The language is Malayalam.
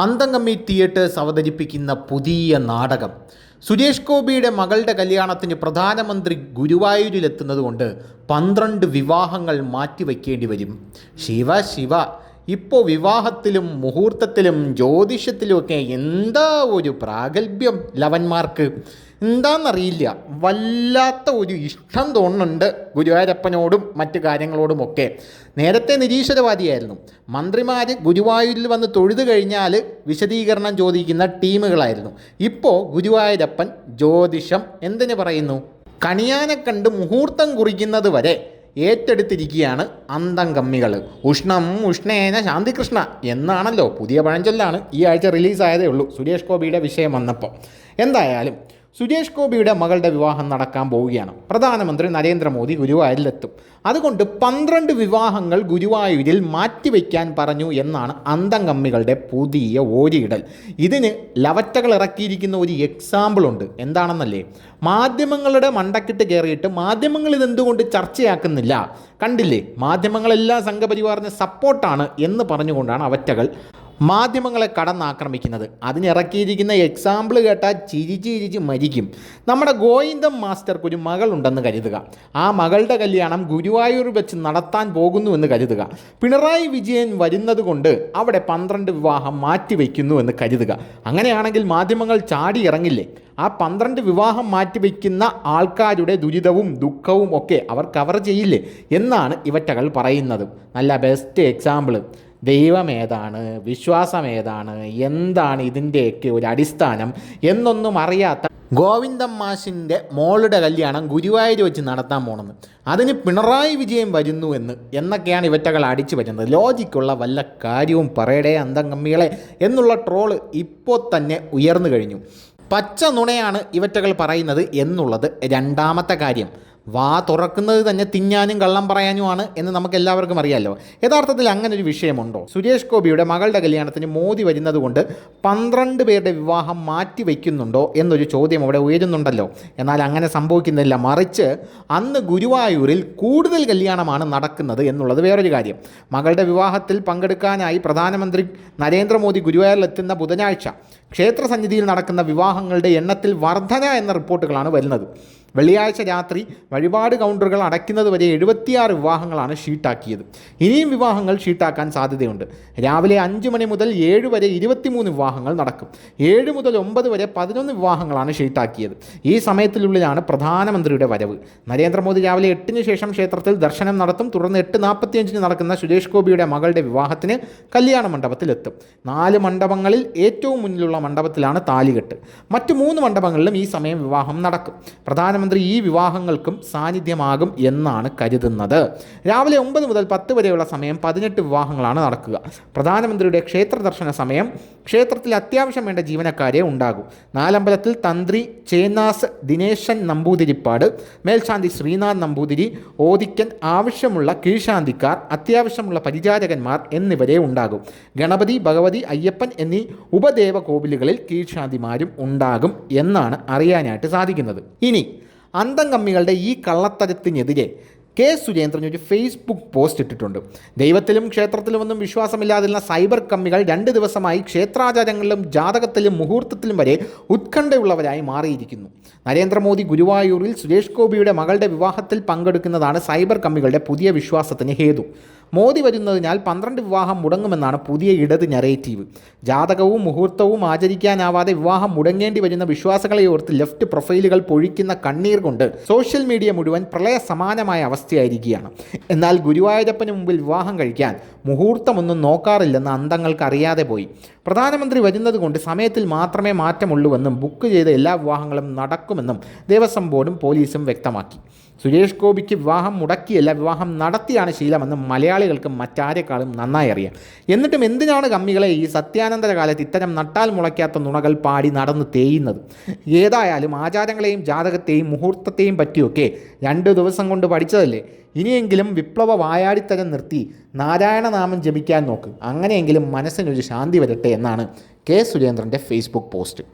അന്തംഗമ്മി തിയേറ്റേഴ്സ് അവതരിപ്പിക്കുന്ന പുതിയ നാടകം. സുരേഷ് ഗോപിയുടെ മകളുടെ കല്യാണത്തിന് പ്രധാനമന്ത്രി ഗുരുവായൂരിലെത്തുന്നതുകൊണ്ട് പന്ത്രണ്ട് വിവാഹങ്ങൾ മാറ്റിവെക്കേണ്ടി വരും. ശിവ ശിവ ഇപ്പോൾ വിവാഹത്തിലും മുഹൂർത്തത്തിലും ജ്യോതിഷത്തിലുമൊക്കെ എന്താ ഒരു പ്രാഗൽഭ്യം ലവന്മാർക്ക്? എന്താണെന്നറിയില്ല വല്ലാത്ത ഒരു ഇഷ്ടം തോന്നുന്നുണ്ട് ഗുരുവായൂരപ്പനോടും മറ്റു കാര്യങ്ങളോടും ഒക്കെ. നേരത്തെ നിരീശ്വരവാദിയായിരുന്നു. മന്ത്രിമാർ ഗുരുവായൂരിൽ വന്ന് തൊഴുതു കഴിഞ്ഞാൽ വിശദീകരണം ചോദിക്കുന്ന ടീമുകളായിരുന്നു. ഇപ്പോൾ ഗുരുവായൂരപ്പൻ ജ്യോതിഷം എന്തിനു പറയുന്നു? കണിയാനെ കണ്ട് മുഹൂർത്തം കുറിക്കുന്നത് വരെ ഏറ്റെടുത്തിരിക്കുകയാണ് അന്തംകമ്മികൾ ഉഷ്ണം ഉഷ്ണേന ശാന്തികൃഷ്ണ എന്നാണല്ലോ പുതിയ പഴഞ്ചൊല്ലാണ് ഈ ആഴ്ച റിലീസായതേ ഉള്ളൂ. സുരേഷ് ഗോപിയുടെ വിഷയം വന്നപ്പോൾ എന്തായാലും സുരേഷ് ഗോപിയുടെ മകളുടെ വിവാഹം നടക്കാൻ പോവുകയാണ്. പ്രധാനമന്ത്രി നരേന്ദ്രമോദി ഗുരുവായൂരിലെത്തും. അതുകൊണ്ട് പന്ത്രണ്ട് വിവാഹങ്ങൾ ഗുരുവായൂരിൽ മാറ്റിവെക്കാൻ പറഞ്ഞു എന്നാണ് അന്തംകമ്മികളുടെ പുതിയ ഓരിയിടൽ. ഇതിന് ലവറ്റകൾ ഇറക്കിയിരിക്കുന്ന ഒരു എക്സാമ്പിൾ ഉണ്ട്. എന്താണെന്നല്ലേ? മാധ്യമങ്ങളുടെ മണ്ടക്കിട്ട് കയറിയിട്ട് മാധ്യമങ്ങൾ ഇതെന്തുകൊണ്ട് ചർച്ചയാക്കുന്നില്ല? കണ്ടില്ലേ? മാധ്യമങ്ങളെല്ലാം സംഘപരിവാറിന് സപ്പോർട്ടാണ് എന്ന് പറഞ്ഞുകൊണ്ടാണ് അവറ്റകൾ മാധ്യമങ്ങളെ കടന്നാക്രമിക്കുന്നത്. അതിനിറക്കിയിരിക്കുന്ന എക്സാമ്പിൾ കേട്ടാൽ ചിരിച്ച് ചിരിച്ച് മരിക്കും. നമ്മുടെ ഗോവിന്ദം മാസ്റ്റർക്ക് ഒരു മകളുണ്ടെന്ന് കരുതുക. ആ മകളുടെ കല്യാണം ഗുരുവായൂർ വെച്ച് നടത്താൻ പോകുന്നുവെന്ന് കരുതുക. പിണറായി വിജയൻ വരുന്നത് കൊണ്ട് അവിടെ പന്ത്രണ്ട് വിവാഹം മാറ്റിവെക്കുന്നു എന്ന് കരുതുക. അങ്ങനെയാണെങ്കിൽ മാധ്യമങ്ങൾ ചാടി ഇറങ്ങില്ലേ? ആ പന്ത്രണ്ട് വിവാഹം മാറ്റിവെക്കുന്ന ആൾക്കാരുടെ ദുരിതവും ദുഃഖവും ഒക്കെ അവർ കവർ ചെയ്യില്ലേ? എന്നാണ് ഇവറ്റകൾ പറയുന്നത്. നല്ല ബെസ്റ്റ് എക്സാമ്പിൾ ദൈവം ഏതാണ് വിശ്വാസം ഏതാണ് എന്താണ് ഇതിന്റെയൊക്കെ ഒരു അടിസ്ഥാനം എന്നൊന്നും അറിയാത്ത ഗോവിന്ദം മാഷിന്റെ മോളുടെ കല്യാണം ഗുരുവായൂർ വെച്ച് നടത്താൻ പോണെന്ന്. അതിന് പിണറായി വിജയൻ വരുന്നു എന്ന് എന്നൊക്കെയാണ് ഇവറ്റകൾ അടിച്ചു പറ്റുന്നത്. ലോജിക്കുള്ള വല്ല കാര്യവും പറയടേ അന്തംഗമ്മികളെ എന്നുള്ള ട്രോൾ ഇപ്പോൾ തന്നെ ഉയർന്നു കഴിഞ്ഞു. പച്ച നുണയാണ് ഇവറ്റകൾ പറയുന്നത് എന്നുള്ളത് രണ്ടാമത്തെ കാര്യം. വാ തുറക്കുന്നത് തന്നെ തിന്നാനും കള്ളം പറയാനുമാണ് എന്ന് നമുക്ക് എല്ലാവർക്കും അറിയാമല്ലോ യഥാർത്ഥത്തിൽ അങ്ങനെ ഒരു വിഷയമുണ്ടോ? സുരേഷ് ഗോപിയുടെ മകളുടെ കല്യാണത്തിന് മോദി വരുന്നത് കൊണ്ട് പന്ത്രണ്ട് പേരുടെ വിവാഹം മാറ്റി വയ്ക്കുന്നുണ്ടോ എന്നൊരു ചോദ്യം അവിടെ ഉയരുന്നുണ്ടല്ലോ. എന്നാൽ അങ്ങനെ സംഭവിക്കുന്നില്ല. മറിച്ച് അന്ന് ഗുരുവായൂരിൽ കൂടുതൽ കല്യാണമാണ് നടക്കുന്നത് എന്നുള്ളത് വേറൊരു കാര്യം. മകളുടെ വിവാഹത്തിൽ പങ്കെടുക്കാനായി പ്രധാനമന്ത്രി നരേന്ദ്രമോദി ഗുരുവായൂരിലെത്തുന്ന ബുധനാഴ്ച ക്ഷേത്രസന്നിധിയിൽ നടക്കുന്ന വിവാഹങ്ങളുടെ എണ്ണത്തിൽ വർധന എന്ന റിപ്പോർട്ടുകളാണ് വരുന്നത്. വെള്ളിയാഴ്ച രാത്രി വഴിപാട് കൗണ്ടറുകൾ അടയ്ക്കുന്നത് വരെ എഴുപത്തിയാറ് വിവാഹങ്ങളാണ് ഷീട്ടാക്കിയത്. ഇനിയും വിവാഹങ്ങൾ ഷീട്ടാക്കാൻ സാധ്യതയുണ്ട്. രാവിലെ അഞ്ച് മണി മുതൽ ഏഴ് വരെ ഇരുപത്തിമൂന്ന് വിവാഹങ്ങൾ നടക്കും. ഏഴ് മുതൽ ഒമ്പത് വരെ പതിനൊന്ന് വിവാഹങ്ങളാണ് ഷീട്ടാക്കിയത്. ഈ സമയത്തിനുള്ളിലാണ് പ്രധാനമന്ത്രിയുടെ വരവ്. നരേന്ദ്രമോദി രാവിലെ എട്ടിന് ശേഷം ക്ഷേത്രത്തിൽ ദർശനം നടത്തും. തുടർന്ന് എട്ട് നാൽപ്പത്തിയഞ്ചിന് നടക്കുന്ന സുരേഷ് ഗോപിയുടെ മകളുടെ വിവാഹത്തിന് കല്യാണ മണ്ഡപത്തിലെത്തും. നാല് മണ്ഡപങ്ങളിൽ ഏറ്റവും മുന്നിലുള്ള മണ്ഡപത്തിലാണ് താലികെട്ട്. മറ്റ് മൂന്ന് മണ്ഡപങ്ങളിലും ഈ സമയം വിവാഹം നടക്കും. പ്രധാനമന്ത്രി ഈ വിവാഹങ്ങൾക്കും സാന്നിധ്യമാകും എന്നാണ് കരുതുന്നത്. രാവിലെ ഒമ്പത് മുതൽ പത്ത് വരെയുള്ള സമയം പതിനെട്ട് വിവാഹങ്ങളാണ് നടക്കുക. പ്രധാനമന്ത്രിയുടെ ക്ഷേത്ര ദർശന സമയം ക്ഷേത്രത്തിൽ അത്യാവശ്യം വേണ്ട ജീവനക്കാരെ ഉണ്ടാകും. നാലമ്പലത്തിൽ തന്ത്രി ചേന്നാസ് ദിനേശൻ നമ്പൂതിരിപ്പാട് മേൽശാന്തി ശ്രീനാഥ് നമ്പൂതിരി ഓദിക്കൻ ആവശ്യമുള്ള കീഴ്ശാന്തിക്കാർ അത്യാവശ്യമുള്ള പരിചാരകന്മാർ എന്നിവരെ ഉണ്ടാകും. ഗണപതി ഭഗവതി അയ്യപ്പൻ എന്നീ ഉപദേവ കോവിലുകളിൽ കീഴ്ശാന്തിമാരും ഉണ്ടാകും എന്നാണ് അറിയാനായിട്ട് സാധിക്കുന്നത്. ഇനി അന്തംകമ്മികളുടെ ഈ കള്ളത്തരത്തിനെതിരെ കെ സുരേന്ദ്രൻ ഒരു ഫേസ്ബുക്ക് പോസ്റ്റ് ഇട്ടിട്ടുണ്ട്. ദൈവത്തിലും ക്ഷേത്രത്തിലുമൊന്നും വിശ്വാസമില്ലാതിരുന്ന സൈബർ കമ്മികൾ രണ്ട് ദിവസമായി ക്ഷേത്രാചാരങ്ങളിലും ജാതകത്തിലും മുഹൂർത്തത്തിലും വരെ ഉത്കണ്ഠയുള്ളവരായി മാറിയിരിക്കുന്നു. നരേന്ദ്രമോദി ഗുരുവായൂരിൽ സുരേഷ് ഗോപിയുടെ മകളുടെ വിവാഹത്തിൽ പങ്കെടുക്കുന്നതാണ് സൈബർ കമ്മികളുടെ പുതിയ വിശ്വാസത്തിന് ഹേതു. മോദി വരുന്നതിനാൽ പന്ത്രണ്ട് വിവാഹം മുടങ്ങുമെന്നാണ് പുതിയ ഇടത് നെറേറ്റീവ് ജാതകവും മുഹൂർത്തവും ആചരിക്കാനാവാതെ വിവാഹം മുടങ്ങേണ്ടി വരുന്ന വിശ്വാസങ്ങളെ ഓർത്ത് ലെഫ്റ്റ് പ്രൊഫൈലുകൾ പൊഴിക്കുന്ന കണ്ണീർ കൊണ്ട് സോഷ്യൽ മീഡിയ മുഴുവൻ പ്രളയ സമാനമായ അവസ്ഥയായിരിക്കുകയാണ്. എന്നാൽ ഗുരുവായൂരപ്പന് മുമ്പിൽ വിവാഹം കഴിക്കാൻ മുഹൂർത്തമൊന്നും നോക്കാറില്ലെന്ന് അന്തങ്ങൾക്ക് അറിയാതെ പോയി. പ്രധാനമന്ത്രി വരുന്നത് കൊണ്ട് സമയത്തിൽ മാത്രമേ മാറ്റമുള്ളൂവെന്നും ബുക്ക് ചെയ്ത എല്ലാ വിവാഹങ്ങളും നടക്കുമെന്നും ദേവസ്വം ബോർഡും പോലീസും വ്യക്തമാക്കി. സുരേഷ് ഗോപിക്ക് വിവാഹം മുടക്കിയല്ല വിവാഹം നടത്തിയാണ് ശീലമെന്ന് മലയാളികൾക്ക് മറ്റാരെക്കാളും നന്നായി അറിയാം. എന്നിട്ടും എന്തിനാണ് കമ്മികളെ ഈ സത്യാനന്തര കാലത്ത് ഇത്തരം നട്ടാൽ മുളയ്ക്കാത്ത നുണകൾ പാടി നടന്ന് തേയുന്നത്? ഏതായാലും ആചാരങ്ങളെയും ജാതകത്തെയും മുഹൂർത്തത്തെയും പറ്റിയൊക്കെ രണ്ട് ദിവസം കൊണ്ട് പഠിച്ചതല്ലേ? ഇനിയെങ്കിലും വിപ്ലവ വായാടിത്തരം നിർത്തി നാരായണനാമം ജപിക്കാൻ നോക്ക്. അങ്ങനെയെങ്കിലും മനസ്സിനൊരു ശാന്തി വരട്ടെ എന്നാണ് കെ സുരേന്ദ്രന്റെ ഫേസ്ബുക്ക് പോസ്റ്റ്.